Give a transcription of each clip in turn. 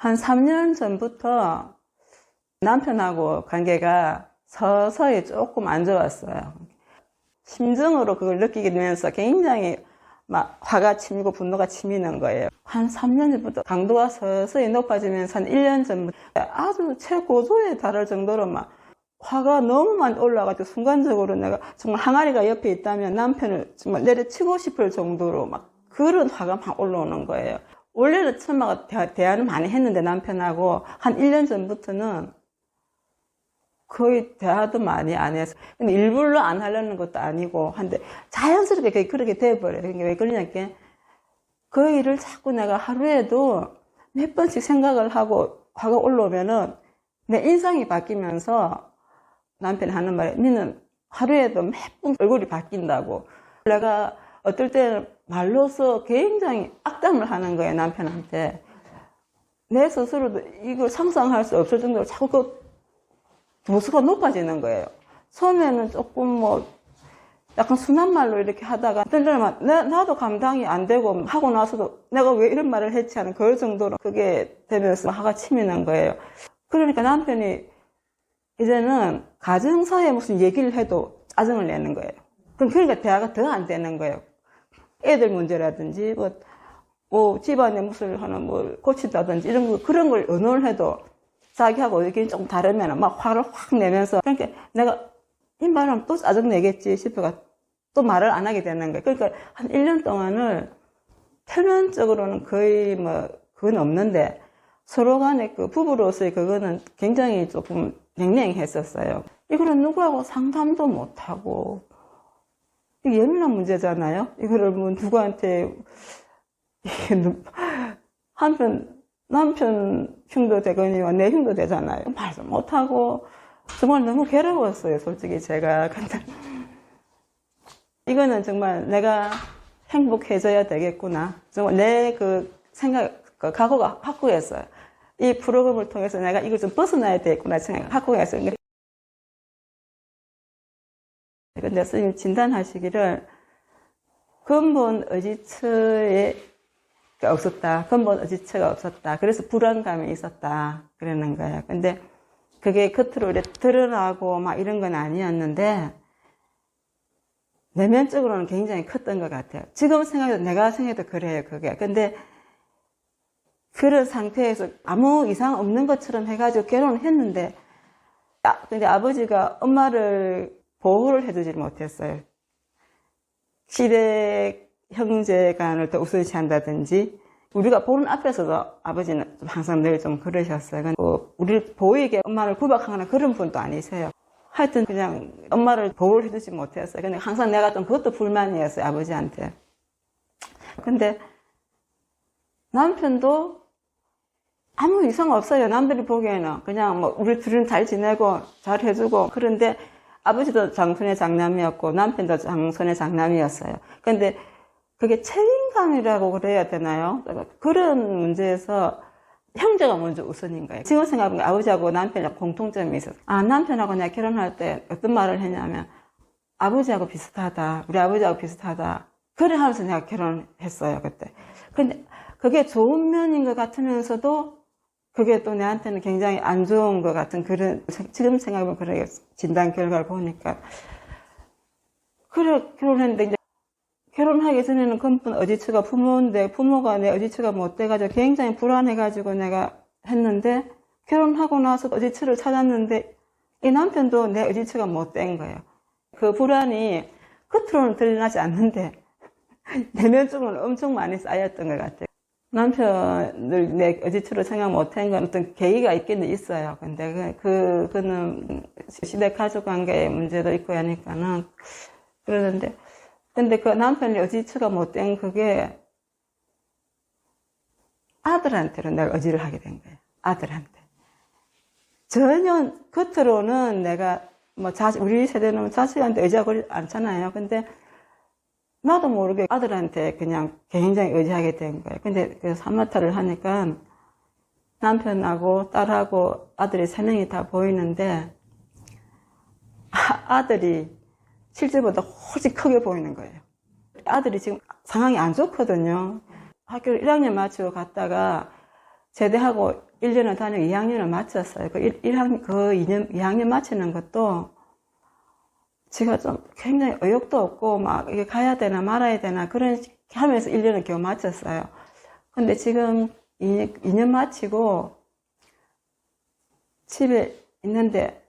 한 3년 전부터 남편하고 관계가 서서히 조금 안 좋았어요. 심정으로 그걸 느끼게 되면서 굉장히 막 화가 치미고 분노가 치미는 거예요. 한 3년 전부터 강도가 서서히 높아지면서 한 1년 전부터 아주 최고조에 달할 정도로 막 화가 너무 많이 올라가지고 순간적으로 내가 정말 항아리가 옆에 있다면 남편을 정말 내려치고 싶을 정도로 막 그런 화가 막 올라오는 거예요. 원래는 처음에 대- 대화는 많이 했는데 남편하고 한 1년 전부터는 거의 대화도 많이 안 해서 근데 일부러 안 하려는 것도 아니고 한데 자연스럽게 그렇게 돼버려요. 그게 왜 그러냐니까 그 일을 자꾸 내가 하루에도 몇 번씩 생각을 하고 화가 올라오면은 내 인상이 바뀌면서 남편이 하는 말에 니는 하루에도 몇 번 얼굴이 바뀐다고 내가 어떨 때는 말로서 굉장히 악담을 하는 거예요 남편한테 내 스스로도 이걸 상상할 수 없을 정도로 자꾸 그 도수가 높아지는 거예요. 처음에는 조금 뭐 약간 순한 말로 이렇게 하다가 어떤 때는 막 나, 나도 감당이 안 되고 하고 나서도 내가 왜 이런 말을 했지 하는 그 정도로 그게 되면서 화가 치미는 거예요. 그러니까 남편이 이제는 가정사에 무슨 얘기를 해도 짜증을 내는 거예요. 그럼 그러니까 대화가 더 안 되는 거예요. 애들 문제라든지 뭐, 뭐 집안에 무슨 하나 뭐 고친다든지 이런 거 그런 걸 의논을 해도 자기하고 의견이 조금 다르면 막 화를 확 내면서 그러니까 내가 이 말하면 또 짜증 내겠지 싶어가 또 말을 안 하게 되는 거예요. 그러니까 한 1년 동안을 표면적으로는 거의 뭐 그건 없는데 서로 간에 그 부부로서의 그거는 굉장히 조금 냉랭했었어요. 이거는 누구하고 상담도 못하고 예민한 문제잖아요. 이거를 뭐 누구한테 한편 남편 흉도 되거니와 내 흉도 되잖아요. 말도 못하고 정말 너무 괴로웠어요. 솔직히 제가 근데 이거는 정말 내가 행복해져야 되겠구나. 정말 내 그 생각, 그 각오가 확고했어요. 이 프로그램을 통해서 내가 이걸 좀 벗어나야 되겠구나 생각 확고했어요. 근데 선생님 진단하시기를 근본 의지처에 없었다. 근본 의지처가 없었다. 그래서 불안감이 있었다. 그러는 거예요. 근데 그게 겉으로 이렇게 드러나고 막 이런 건 아니었는데 내면적으로는 굉장히 컸던 것 같아요. 지금 생각해도 내가 생각해도 그래요. 그게. 근데 그런 상태에서 아무 이상 없는 것처럼 해가지고 결혼을 했는데 아, 근데 아버지가 엄마를 보호를 해주지 못했어요. 시댁 형제 간을 더 우선시 한다든지 우리가 보는 앞에서도 아버지는 좀 항상 늘 좀 그러셨어요. 어, 우리를 보이게 엄마를 구박하거나 그런 분도 아니세요. 하여튼 그냥 엄마를 보호를 해주지 못했어요. 근데 항상 내가 좀 그것도 불만이었어요. 아버지한테. 근데 남편도 아무 이상 없어요. 남들이 보기에는 그냥 뭐 우리 둘은 잘 지내고 잘 해주고 그런데 아버지도 장손의 장남이었고 남편도 장손의 장남이었어요. 근데 그게 책임감이라고 그래야 되나요? 그런 문제에서 형제가 먼저 우선인 거예요. 지금 생각해보면 아버지하고 남편이랑 공통점이 있어요. 아, 남편하고 내가 결혼할 때 어떤 말을 했냐면 아버지하고 비슷하다. 우리 아버지하고 비슷하다. 그래 하면서 내가 결혼했어요, 그때. 근데 그게 좋은 면인 것 같으면서도 그게 또 내한테는 굉장히 안 좋은 것 같은 그런, 지금 생각해보면 그래, 진단 결과를 보니까. 그래, 결혼했는데 이제 결혼하기 전에는 근본 어지처가 부모인데 부모가 내 어지처가 못 돼가지고 굉장히 불안해가지고 내가 했는데 결혼하고 나서 어지처를 찾았는데 이 남편도 내 어지처가 못 된 거예요. 그 불안이 겉으로는 드러나지 않는데 내면적으로는 엄청 많이 쌓였던 것 같아요. 남편을 내 어지처로 생각 못한 건 어떤 계기가 있기는 있어요. 근데 그, 그거는 시대 가족 관계의 문제도 있고 하니까는 그러는데 근데 그 남편이 어지처가 못된 그게 아들한테로 내가 의지를 하게 된 거예요. 아들한테. 전혀 겉으로는 내가 뭐 자식, 우리 세대는 자식한테 의지하고 않잖아요. 근데 나도 모르게 아들한테 그냥 굉장히 의지하게 된 거예요. 근데 그 삼마타를 하니까 남편하고 딸하고 아들이 세 명이 다 보이는데 아, 아들이 실제보다 훨씬 크게 보이는 거예요. 아들이 지금 상황이 안 좋거든요. 학교를 1학년 마치고 갔다가 제대하고 1년을 다니고 2학년을 마쳤어요. 그 1, 학그 2년, 2학년 마치는 것도 제가 좀 굉장히 의욕도 없고 막 이게 가야 되나 말아야 되나 그런 식 하면서 1년을 겨우 마쳤어요. 근데 지금 2, 2년 마치고 집에 있는데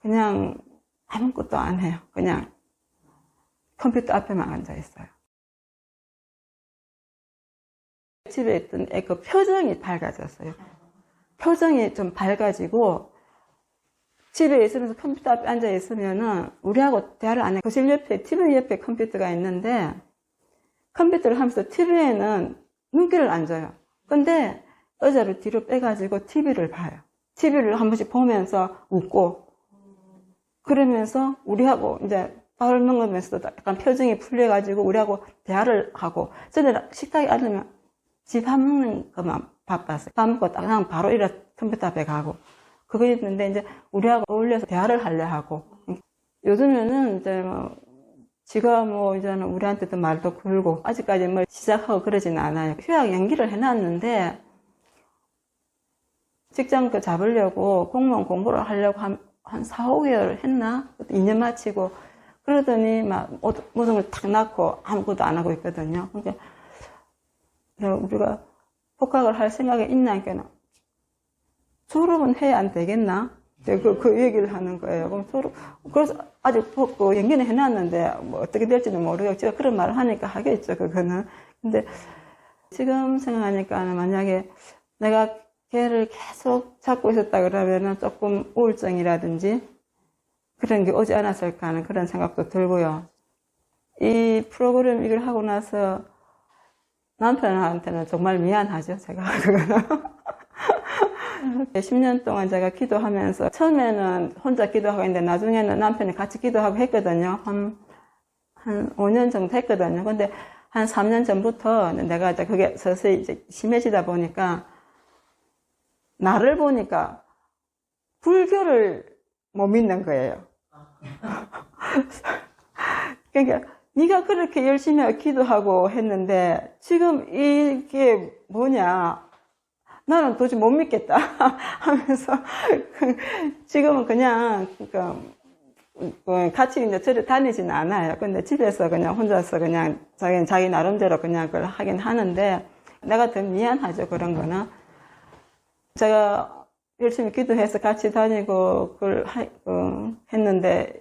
그냥 아무것도 안 해요. 그냥 컴퓨터 앞에만 앉아 있어요. 집에 있던 애 그 표정이 밝아졌어요. 표정이 좀 밝아지고 집에 있으면서 컴퓨터 앞에 앉아 있으면은 우리하고 대화를 안 해. 거실 옆에 TV 옆에 컴퓨터가 있는데 컴퓨터를 하면서 TV에는 눈길을 안 줘요. 근데 의자를 뒤로 빼가지고 TV를 봐요. TV를 한 번씩 보면서 웃고 그러면서 우리하고 이제 밥을 먹으면서도 약간 표정이 풀려가지고 우리하고 대화를 하고 저는 식탁에 앉으면 집 밥 먹는 것만 바빴어요. 밥 먹고 딱 그냥 바로 일어 컴퓨터 앞에 가고 그거 있는데 이제 우리하고 어울려서 대화를 하려 하고 요즘에는 이제 뭐 지가 뭐 이제는 우리한테도 말도 걸고 아직까지 뭐 시작하고 그러지는 않아요. 휴학 연기를 해놨는데 직장 그 잡으려고 공무원 공부를 하려고 한, 한 4, 5개월 했나? 2년 마치고 그러더니 막 모든 걸 탁 낳고 아무것도 안 하고 있거든요. 그러니까 우리가 복학을 할 생각이 있나 하니까 졸업은 해야 안 되겠나? 그, 그 얘기를 하는 거예요. 그럼 졸업, 그래서 아직 그 연기는 해놨는데 뭐 어떻게 될지는 모르겠고 제가 그런 말을 하니까 하겠죠, 그거는. 근데 지금 생각하니까 만약에 내가 걔를 계속 잡고 있었다 그러면은 조금 우울증이라든지 그런 게 오지 않았을까 하는 그런 생각도 들고요. 이 프로그램 이걸 하고 나서 남편한테는 정말 미안하죠, 제가. 그거는. 10년 동안 제가 기도하면서 처음에는 혼자 기도하고 있는데 나중에는 남편이 같이 기도하고 했거든요. 한, 한 5년 정도 했거든요. 근데 한 3년 전부터 내가 이제 그게 서서히 이제 심해지다 보니까 나를 보니까 불교를 못 믿는 거예요. 그러니까 네가 그렇게 열심히 기도하고 했는데 지금 이게 뭐냐? 나는 도저히 못 믿겠다. 하면서 지금은 그냥 그 같이 이제 절에 다니지는 않아요. 근데 집에서 그냥 혼자서 그냥 자기 자기 나름대로 그냥 그걸 하긴 하는데 내가 더 미안하죠 그런 거는. 제가 열심히 기도해서 같이 다니고 그걸 하, 어, 했는데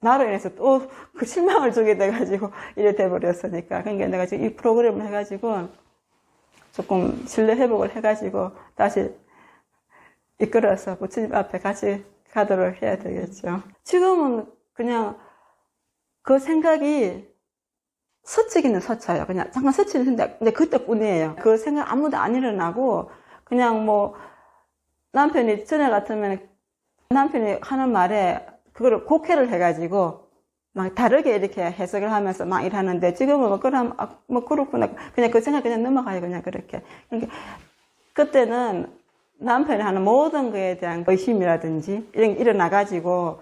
나로 인해서 또 그 실망을 주게 돼가지고 이래 돼버렸으니까. 그러니까 내가 지금 이 프로그램을 해가지고 조금 신뢰 회복을 해가지고 다시 이끌어서 부처님 앞에 같이 가도록 해야 되겠죠. 지금은 그냥 그 생각이 스치기는 스쳐요. 그냥 잠깐 스치는 생각, 근데 그때뿐이에요. 그 생각 아무도 안 일어나고 그냥 뭐 남편이 전에 같으면 남편이 하는 말에 그거를 곡해를 해가지고 막 다르게 이렇게 해석을 하면서 막 일하는데 지금은 뭐 그럼 아, 뭐 그렇구나 그냥 그 생각 그냥 넘어가요 그냥 그렇게 그러니까 그때는 남편이 하는 모든 거에 대한 의심이라든지 이런 게 일어나 가지고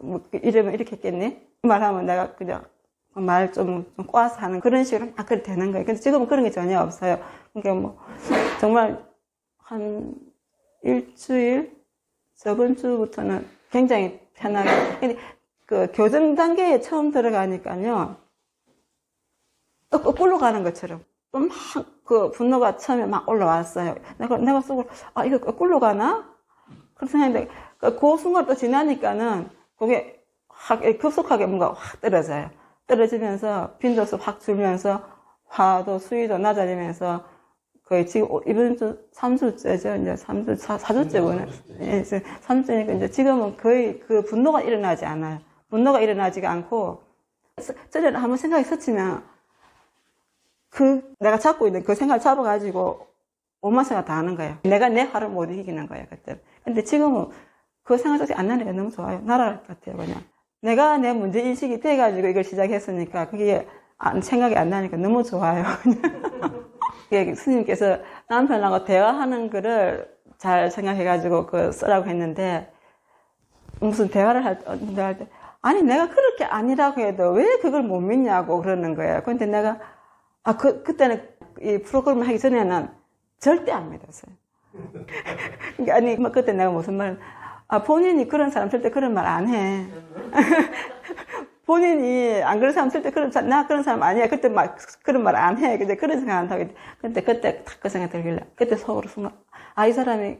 뭐 이러면 이렇게 했겠니 말하면 내가 그냥 말좀 좀 꼬아서 하는 그런 식으로 막 그렇게 되는 거예요. 근데 지금은 그런 게 전혀 없어요. 그러니까 뭐 정말 한 일주일 저번 주부터는 굉장히 편하게 근데 그 교정 단계에 처음 들어가니까요. 또 거꾸로 가는 것처럼 막 그 분노가 처음에 막 올라왔어요. 내가 내가 속으로 아 이거 거꾸로 가나? 그렇게 생각했는데 그 순간 또 지나니까는 그게 확 급속하게 뭔가 확 떨어져요. 떨어지면서 빈도수 확 줄면서 화도 수위도 낮아지면서 거의 지금 이번 주 3주째죠. 이제 3주, 4, 4주째 보네. 예, 3주니까 이제 지금은 거의 그 분노가 일어나지 않아요. 분노가 일어나지가 않고 전에는 한번 생각이 스치면 그 내가 잡고 있는 그 생각을 잡아가지고 오만 생각 다 하는 거예요. 내가 내 화를 못 이기는 거예요 그때. 근데 지금은 그 생각 자체 안 나니까 너무 좋아요. 것 같아요 그냥. 내가 내 문제 인식이 돼가지고 이걸 시작했으니까 그게 안, 생각이 안 나니까 너무 좋아요. 스님께서 남편하고 대화하는 거를 잘 생각해가지고 그 쓰라고 했는데 무슨 대화를 할, 할 때, 아니, 내가 그렇게 아니라고 해도 왜 그걸 못 믿냐고 그러는 거예요. 근데 내가, 아, 그, 그때는 이 프로그램 하기 전에는 절대 안 믿었어요. 아니, 뭐 그때 내가 무슨 말, 아, 본인이 그런 사람 쓸때 그런 말 안 해. 본인이 안 그런 사람 쓸때 그런 사람, 나 그런 사람 아니야. 그때 막 그런 말 안 해. 근데 그런 생각 안 하고. 근데 그때 탁그 생각 들길래. 그때 속으로 순간, 아, 이 사람이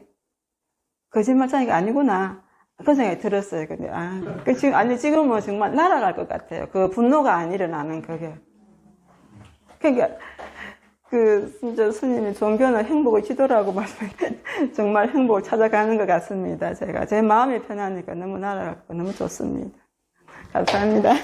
거짓말장이가 아니구나. 그런 생각이 들었어요. 근데, 아, 그 지금, 아니, 지금은 정말 날아갈 것 같아요. 그 분노가 안 일어나는 그게. 그러니까, 그, 진짜 스님이 종교는 행복의 지도라고 말씀해. 정말 행복을 찾아가는 것 같습니다. 제가. 제 마음이 편하니까 너무 날아가고 너무 좋습니다. 감사합니다.